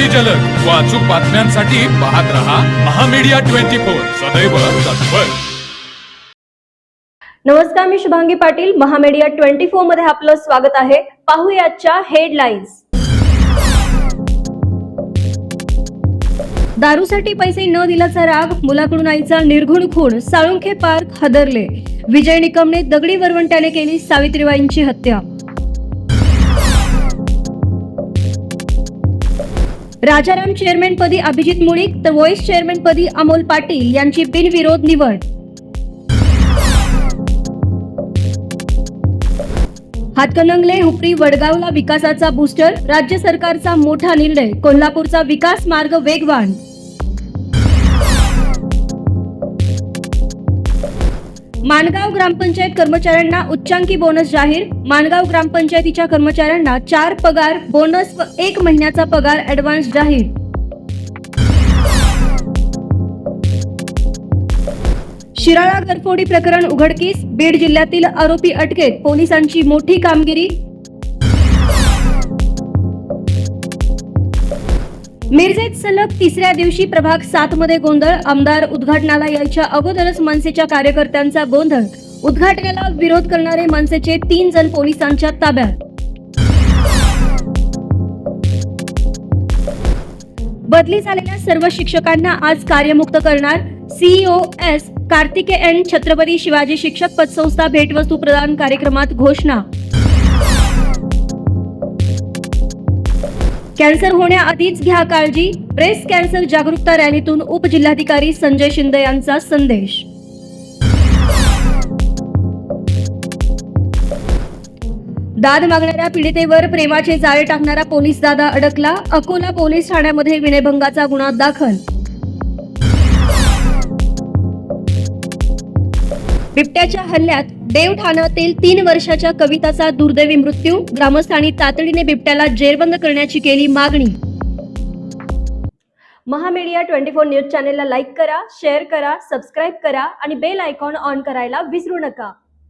अगदी जलद. व अचूक बातम्यांसाठी पाहत रहा महामीडिया ट्वेंटी फोर. सदैव तत्पर. नमस्कार मी शुभांगी पाटील. महामेडिया ट्वेंटी फोरमध्ये आपलं स्वागत आहे. पाहूया हेडलाईन्स. दारूसाठी पैसे न दिल्याचा राग मुलाकडून आईचा निर्घुण खून साळुंखे पार्क हदरले. विजय निकमने दगडी वरवंट्याने केली सावित्रीबाईंची हत्या. राजाराम चेअरमॅनपदी अभिजित मुळीक तर व्हाईस चेअरमॅनपदी अमोल पाटील यांची बिनविरोध निवड. हातकणंगले हुपरी वडगावला विकासाचा बूस्टर राज्य सरकारचा मोठा निर्णय कोल्हापूरचा विकास मार्ग वेगवान. माणगाव ग्रामपंचायत कर्मचाऱ्यांना उच्चांकी बोनस जाहीर. माणगाव ग्रामपंचायतीच्या कर्मचाऱ्यांना चार पगार बोनस व एक महिन्याचा पगार ऍडव्हान्स जाहीर. शिराळा घरफोडी प्रकरण उघडकीस बीड जिल्ह्यातील आरोपी अटकेत. पोलिसांची मोठी कामगिरी मिरजेत सलग तिसऱ्या दिवशी प्रभाग सात मध्ये गोंधळ आमदार उद्घाटनाला यायच्या अगोदरच मनसेच्या कार्यकर्त्यांचा गोंधळ. उद्घाटनाला विरोध करणारे मनसेचे तीन जण पोलिसांच्या ताब्यात. बदली झालेल्या सर्व शिक्षकांना आज कार्यमुक्त करणार CEO S Karthikeyan Chhatrapati Shivaji शिक्षक पतसंस्था भेटवस्तू प्रदान कार्यक्रमात घोषणा. कॅन्सर होण्याआधीच घ्या काळजी. ब्रेस्ट कॅन्सर जागरूकता रॅलीतून उपजिल्हाधिकारी संजय शिंदे यांचा संदेश. दाद मागणाऱ्या पीडितेवर प्रेमाचे जाळे टाकणारा पोलीस दादा अडकला. अकोला पोलीस ठाण्यामध्ये विनयभंगाचा गुन्हा दाखल. बिबट्याच्या हल्ल्यात देव ठाण्यातील तीन वर्षाच्या कविताचा दुर्दैवी मृत्यू ग्रामस्थांनी तातडीने बिबट्याला जेरबंद करण्याची केली मागणी. महामीडिया ट्वेंटी फोर न्यूज चॅनेलला लाईक करा शेअर करा सबस्क्राईब करा आणि बेल आयकॉन ऑन करायला विसरू नका.